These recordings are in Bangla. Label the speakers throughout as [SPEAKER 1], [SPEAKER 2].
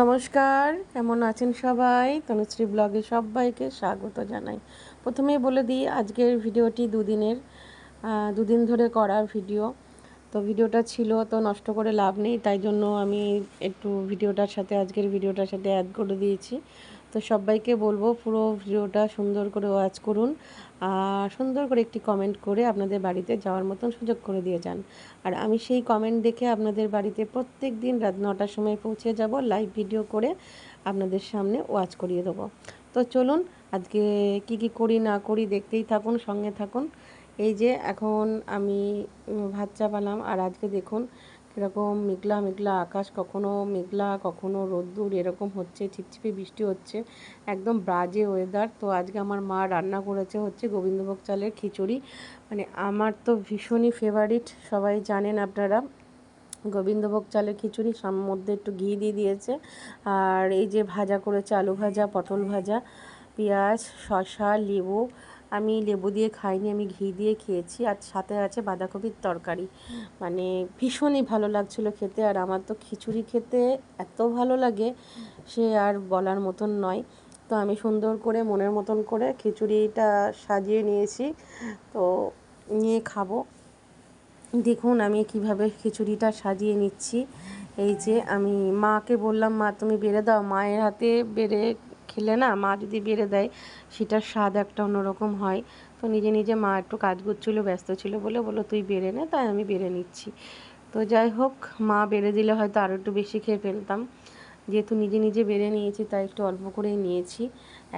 [SPEAKER 1] নমস্কার, কেমন আছেন সবাই? তনুশ্রী ব্লগে সবাইকে স্বাগত জানাই। প্রথমেই বলে দিই, আজকের ভিডিওটি দুদিনের দুদিন ধরে করা ভিডিও। তো ভিডিওটা ছিল তো নষ্ট করে লাভ নেই, তাই জন্য আমি একটু ভিডিওটার সাথে, আজকের ভিডিওটার সাথে অ্যাড করে দিয়েছি। তো সবাইকে বলব পুরো ভিডিওটা সুন্দর করে ওয়াচ করুন আর সুন্দর করে একটি কমেন্ট করে আপনাদের বাড়িতে যাওয়ার মতন সুযোগ করে দিয়ে যান। আর আমি সেই কমেন্ট দেখে আপনাদের বাড়িতে প্রত্যেক দিন রাত নটার সময় পৌঁছে যাব লাইভ ভিডিও করে আপনাদের সামনে ওয়াচ করিয়ে দেবো। তো চলুন আজকে কি কি করি না করি দেখতেই থাকুন, সঙ্গে থাকুন। এই যে এখন আমি ভাত চাপালাম আর আজকে দেখুন কীরকম মেঘলা মেঘলা আকাশ, কখনো মেঘলা, কখনো রোদ্দুর, এরকম হচ্ছে ছিপছিপে বৃষ্টি হচ্ছে, একদম বাজে ওয়েদার তো আজকে আমার মা রান্না করেছে হচ্ছে গোবিন্দভোগ চালের খিচুড়ি। মানে আমার তো ভীষণই ফেভারিট সবাই জানেন আপনারা। গোবিন্দভোগ চালের খিচুড়ি মধ্যে একটু ঘি দিয়ে দিয়েছে। আর এই যে ভাজা করেছে আলু ভাজা, পটল ভাজা, পেঁয়াজ, শসা, লেবু আমি লেবু দিয়ে খাইনি, আমি ঘি দিয়ে খেয়েছি, আর সাথে আছে বাঁধাকপির তরকারি। মানে ভীষণই ভালো লাগছিল খেতে, আর আমার তো খিচুড়ি খেতে এত ভালো লাগে সে আর বলার মতন নয়। তো আমি সুন্দর করে, মনের মতন করে খিচুড়িটা সাজিয়ে নিয়েছি। তো নিয়ে খাব। দেখুন আমি কীভাবে খিচুড়িটা সাজিয়ে নিচ্ছি। এই যে আমি মাকে বললাম, মা তুমি বেড়ে দাও। মায়ের হাতে বেড়ে খেলে না মা যদি বেড়ে দেয়, সেটার স্বাদ একটা অন্যরকম হয়। তো নিজে নিজে মা একটু কাজ করছিল, ব্যস্ত ছিল বলে বলো তুই বেড়ে নে, তাই আমি বেড়ে নিচ্ছি। তো যাই হোক, মা বেড়ে দিলে হয়তো আরও একটু বেশি খেয়ে ফেলতাম। যেহেতু নিজে নিজে বেড়ে নিয়েছি, তাই একটু অল্প করেই নিয়েছি।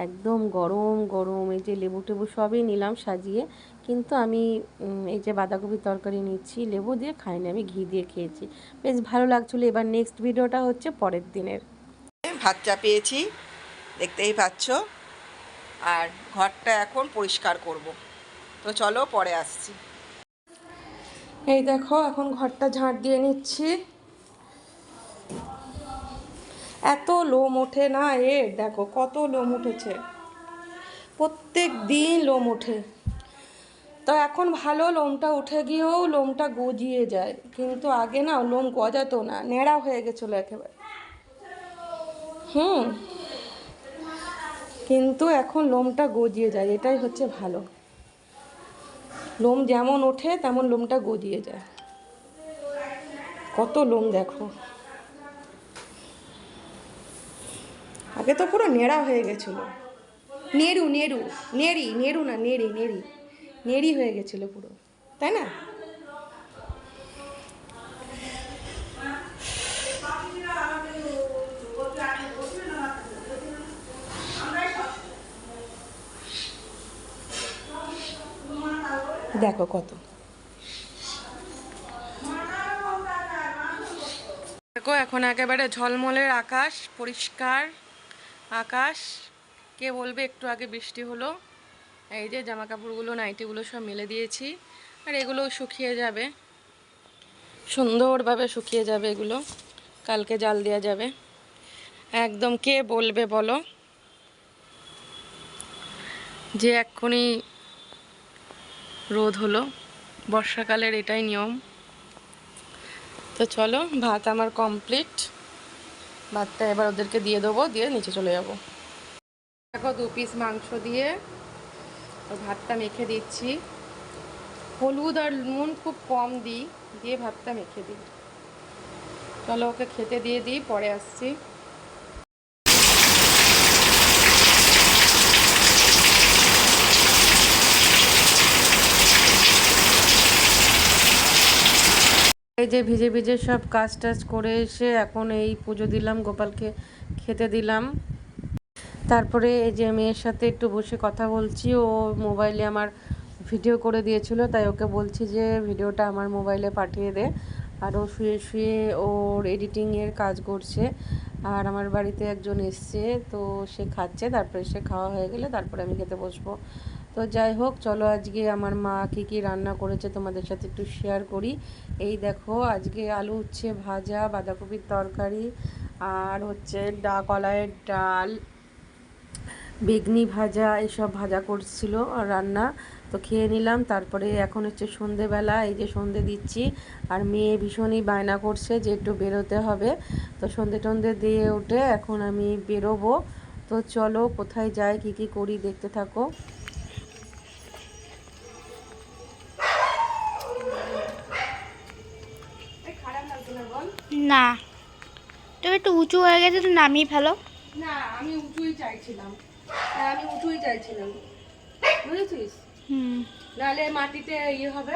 [SPEAKER 1] একদম গরম গরম, এই যে লেবু টেবু সবই নিলাম সাজিয়ে। কিন্তু আমি এই যে বাঁধাকপির তরকারি নিচ্ছি, লেবু দিয়ে খাইনি, আমি ঘি দিয়ে খেয়েছি। বেশ ভালো লাগছিল। এবার নেক্সট ভিডিওটা হচ্ছে পরের দিনের।
[SPEAKER 2] ভাত চাপিয়েছি দেখতেই পাচ্ছ। আর ঘরটা এখন পরিষ্কার করব। তো চলো পরে আসছি।
[SPEAKER 1] এই দেখো, এখন ঘরটা ঝাঁট দিয়ে নিচ্ছি। এত লোম ওঠে না এর দেখো, কত লোম উঠেছে। প্রত্যেক দিন লোম ওঠে। তো এখন ভালো লোমটা উঠে গিয়েও লোমটা গজিয়ে যায়। কিন্তু আগে না, লোম গজাতো না, ন্যাড়া হয়ে গেছিল একেবারে। হুম। কিন্তু এখন লোমটা গজিয়ে যায়, এটাই হচ্ছে ভালো। লোম যেমন ওঠে, তেমন লোমটা গজিয়ে যায়। কত লোম দেখো। আগে তো পুরো নেড়া হয়ে গেছিল। নেড়ু নেড়ু, নেড়ি, নেড়ু না, নেড়ি নেড়ি। নেড়ি হয়ে গেছিল পুরো, তাই না? দেখো কত। দেখো, এখন একেবারে ঝলমলের আকাশ, পরিষ্কার আকাশ। কে বলবে, একটু আগে বৃষ্টি হলো। এই যে জামা কাপড়গুলো নাইটিগুলো সব মেলে দিয়েছি। আর এগুলোও শুকিয়ে যাবে। সুন্দরভাবে শুকিয়ে যাবে এগুলো। কালকে জাল দেওয়া যাবে। একদম কে বলবে বলো? যে এক্ষুনি রোদ হলো। বর্ষাকালের এটাই নিয়ম। তো চলো, ভাত আমার কমপ্লিট ভাতটা এবার ওদেরকে দিয়ে দেবো, দিয়ে নিচে চলে যাব। দেখো দু পিস মাংস দিয়ে ভাতটা মেখে দিচ্ছি। হলুদ আর নুন খুব কম দিই, দিয়ে ভাতটা মেখে দিই। চলো ওকে খেতে দিয়ে দিই, পরে আসছি। এই যে ভিজে ভিজে সব কাজ টাজ করে এসে এখন এই পুজো দিলাম, গোপালকে খেতে দিলাম। তারপরে এই যে মেয়ের সাথে একটু বসে কথা বলছি, ও মোবাইলে আমার ভিডিও করে দিয়েছিল, তাই ওকে বলছি যে ভিডিওটা আমার মোবাইলে পাঠিয়ে দে। আর ও শুয়ে শুয়ে ওর এডিটিংয়ের কাজ করছে। আর আমার বাড়িতে একজন এসছে, তো সে খাচ্ছে, তারপরে সে খাওয়া হয়ে গেলে তারপরে আমি খেতে বসবো। তো যাই হোক, চলো আজকে আমার মা কী কী রান্না করেছে তোমাদের সাথে একটু শেয়ার করি। এই দেখো, আজকে আলু উচ্ছে ভাজা, বাঁধাকপির তরকারি, আর হচ্ছে ডা কলাইয়ের ডাল, বেগনি ভাজা, এসব ভাজা করছিল রান্না। তো খেয়ে নিলাম, তারপরে এখন হচ্ছে সন্ধেবেলা, এই যে সন্ধে দিচ্ছি। আর মেয়ে ভীষণই বায়না করছে যে একটু বেরোতে হবে। তো সন্ধে টন্ধে দিয়ে উঠে এখন আমি বেরোবো। তো চলো, কোথায় যাই, কি কি করি, দেখতে থাকো। না
[SPEAKER 3] তুমি একটু উঁচু হয়ে গেছে তো নামিয়ে ফেলো।
[SPEAKER 1] না আমি উঁচুই চাইছিলাম। হ্যাঁ আমি উঁচুই চাইছিলাম। বুঝেছিস?
[SPEAKER 3] হুম।
[SPEAKER 1] নাহলে মাটিতে ইয়ে হবে।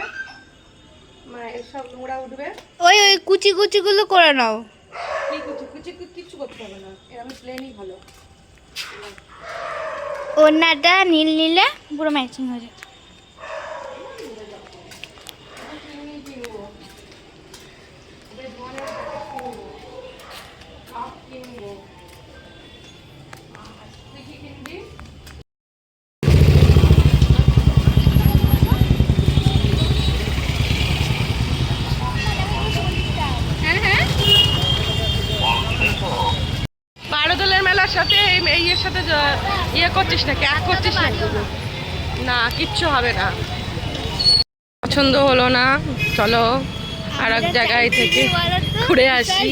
[SPEAKER 1] সব নোংরা উঠবে।
[SPEAKER 3] ওই ওই কুচি কুচিগুলো করে নাও।
[SPEAKER 1] কি কিছু কিছু কিচ্ছু করতে হবে না। এরকম প্লেনই ভালো।
[SPEAKER 3] ওড়নাটা নীল নিলে পুরো ম্যাচিং হয়ে যাবে
[SPEAKER 1] ইয়ে করছিস না এক করছিস নাকি? না কিচ্ছু হবে না। পছন্দ হলো না চলো আর এক জায়গায় থেকে ঘুরে আসি।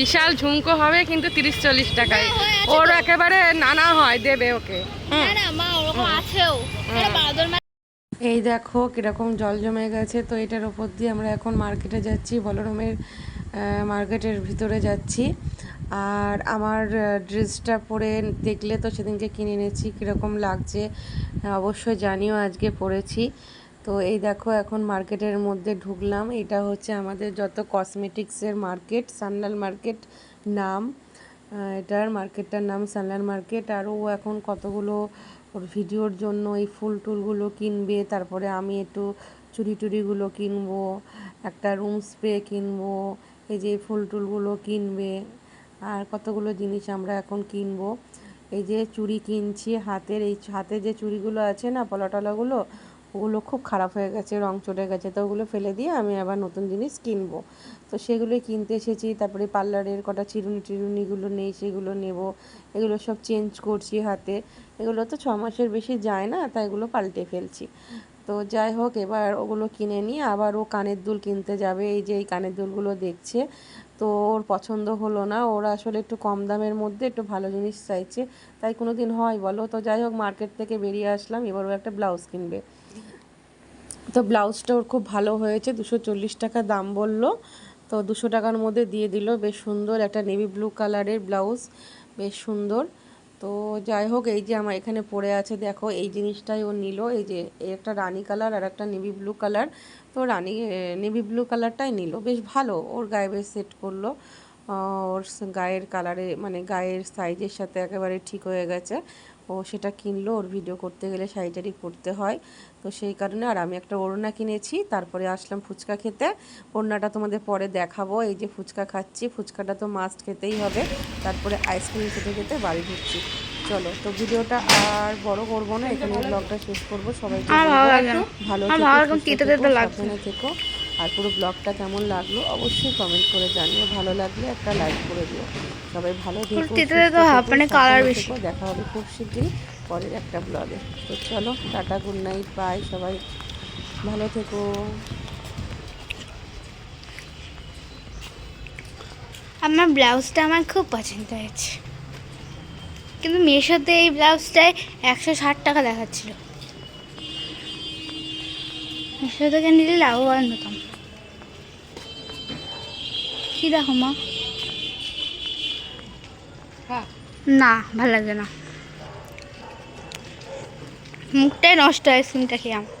[SPEAKER 1] বিশাল ঝুমকো হবে কিন্তু তিরিশ চল্লিশ টাকায়। ওর একেবারে নানা হয় দেবে ওকে। এই দেখো কীরকম জল জমে গেছে তো এটার ওপর দিয়ে আমরা এখন মার্কেটে যাচ্ছি বলরমের মার্কেটের ভিতরে যাচ্ছি। আর আমার ড্রেসটা পরে দেখলে তো সেদিনকে কিনে এনেছি, কীরকম লাগছে অবশ্যই জানিও আজকে পরেছি। তো এই দেখো, এখন মার্কেটের মধ্যে ঢুকলাম। এটা হচ্ছে আমাদের যত কসমেটিক্সের মার্কেট সান্নাল মার্কেট নাম। এটার মার্কেটটার নাম সানলান মার্কেট। আর ও এখন কতগুলো ওর ভিডিওর জন্য এই ফুল টুলগুলো কিনবে, তারপরে আমি একটু চুরি টুরিগুলো কিনবো, একটা রুম স্প্রে কিনবো এই যে ফুল টুলগুলো কিনবে, আর কতগুলো জিনিস আমরা এখন কিনবো। এই যে চুড়ি কিনছি, হাতের এই হাতে যে চুড়িগুলো আছে না পলা টলাগুলো ওগুলো খুব খারাপ হয়ে গেছে, রং চটে গেছে, তো ওগুলো ফেলে দিয়ে আমি আবার নতুন জিনিস কিনবো। তো সেগুলোই কিনতে এসেছি, তারপরে পার্লারের কটা চিরুনি টিরুনিগুলো নেই, সেগুলো নেব। এগুলো সব চেঞ্জ করছি হাতে। এগুলো তো ছ মাসের বেশি যায় না, তাই এগুলো পাল্টে ফেলছি। তো যাই হোক, এবার ওগুলো কিনে নিয়ে আবার ও কানের দুল কিনতে যাবে। এই যে এই কানের দুলগুলো দেখছে, তো ওর পছন্দ হলো না। ওরা আসলে একটু কম দামের মধ্যে একটু ভালো জিনিস চাইছে। তাই কোনো দিন হয় বলো? তো যাই হোক, মার্কেট থেকে বেরিয়ে আসলাম। এবার ও একটা ব্লাউজ কিনবে। তো ব্লাউজটা ওর খুব ভালো হয়েছে। দুশো চল্লিশ টাকা দাম বলল। তো দুশো টাকার মধ্যে দিয়ে দিল। বেশ সুন্দর একটা নেভি ব্লু কালারের ব্লাউজ। বেশ সুন্দর। তো যাই হোক, এই যে আমার এখানে পড়ে আছে, দেখো, এই জিনিসটাই ও নিল, এই যে একটা রানি কালার আর একটা নেভি ব্লু কালার। তো রানি নেভি ব্লু কালারটাই নিল, বেশ ভালো, ওর গায়ে বেশ সেট করল। ওর গায়ের কালারে মানে গায়ের সাইজের সাথে একেবারে ঠিক হয়ে গেছে। ও সেটা কিনলো ওর ভিডিও করতে গেলে শাড়িটারি পরতে হয়। তো সেই কারণে আর আমি একটা ওড়না কিনেছি তারপরে আসলাম ফুচকা খেতে। ওড়নাটা তোমাদের পরে দেখাবো। এই যে ফুচকা খাচ্ছি ফুচকাটা তো মাস্ট খেতেই হবে। তারপরে আইসক্রিম খেতে খেতে বাড়ি ঢুকছি চলো তো ভিডিওটা আর বড় করব না এখানে ব্লগটা শেষ করব।
[SPEAKER 3] সবাই ভালো।
[SPEAKER 1] থেকো, আর পুরো ব্লগটা কেমন লাগল অবশ্যই কমেন্ট করে জানিও। ভালো লাগলে একটা লাইক করে দিও। সবাই ভালো
[SPEAKER 3] মানে কালার বেশি।
[SPEAKER 1] দেখা হবে খুব শীঘ্রই পরের একটা ব্লগে তো চলো টাটা গুড নাইট বাই সবাই ভালো থেকো।
[SPEAKER 3] আমার ব্লাউজটা আমার খুব পছন্দ হয়েছে। কিন্তু মেশোতে এই ব্লাউজটায় একশো ষাট টাকা দেখাচ্ছিল। মেশো থেকে নিলে লাভবান হতাম কি দেখো মা না ভালো লাগে না। মুখটাই নষ্ট আইসক্রিমটা খেয়ে আমার